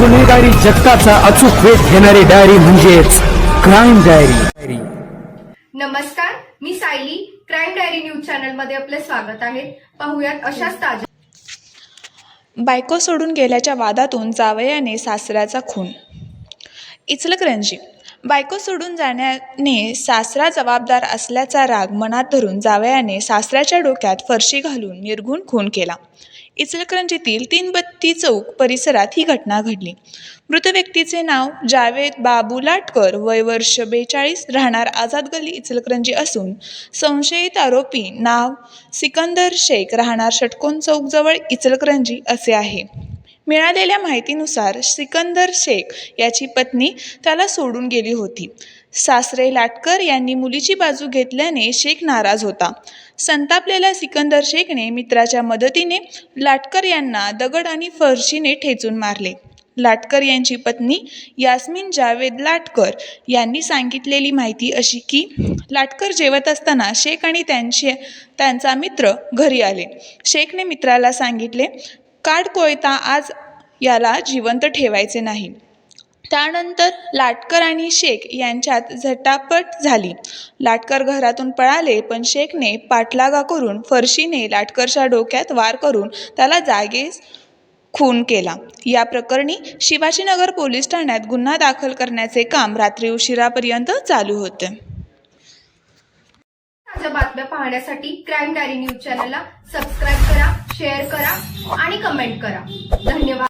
गुन्हेगारी जगताचा अचूक वेध घेणारी डायरी म्हणजेच क्राईम डायरी नमस्कार मी सायली. क्राईम डायरी न्यूज चॅनलमध्ये आपले स्वागत आहे. पाहुयात अशाच ताज्या बायको सोडून गेल्याच्या वादातून जावयाने सासऱ्याचा खून. इचलकरंजी. बायको सोडून जाण्याने सासरा जबाबदार असल्याचा राग मनात धरून जावयाने सासऱ्याच्या डोक्यात फरशी घालून निर्घुण खून केला. इचलकरंजीतील तीन बत्ती चौक परिसरात ही घटना घडली. मृत व्यक्तीचे नाव जावेद बाबू लाटकर वय वर्ष बेचाळीस राहणार आझाद गल्ली इचलकरंजी असून संशयित आरोपी नाव सिकंदर शेख राहणार षटकोन चौकजवळ इचलकरंजी असे आहे. मिळालेल्या माहितीनुसार सिकंदर शेख याची पत्नी त्याला सोडून गेली होती. सासरे लाटकर यांनी मुलीची बाजू घेतल्याने शेख नाराज होता. संतापलेल्या सिकंदर शेखने मित्राच्या मदतीने लाटकर यांना दगड आणि फरशीने ठेचून मारले. लाटकर यांची पत्नी यास्मिन जावेद लाटकर यांनी सांगितलेली माहिती अशी की लाटकर जेवत असताना शेख आणि त्यांचे त्यांचा मित्र घरी आले. शेखने मित्राला सांगितले काड कोयता आज याला जिवंत ठेवायचे नाही. त्यानंतर लाटकर आणि शेख यांच्यात झटापट झाली. लाटकर घरातून पळाले पण शेखने पाठलागा करून फरशीने लाटकरच्या डोक्यात वार करून त्याला जागेस खून केला. या प्रकरणी शिवाजीनगर पोलीस ठाण्यात गुन्हा दाखल करण्याचे काम रात्री उशिरापर्यंत चालू होते. ताज्या बातम्या पाहण्यासाठी क्राईम डायरी न्यूज चॅनलला सबस्क्राईब करा शेअर करा आणि कमेंट करा. धन्यवाद.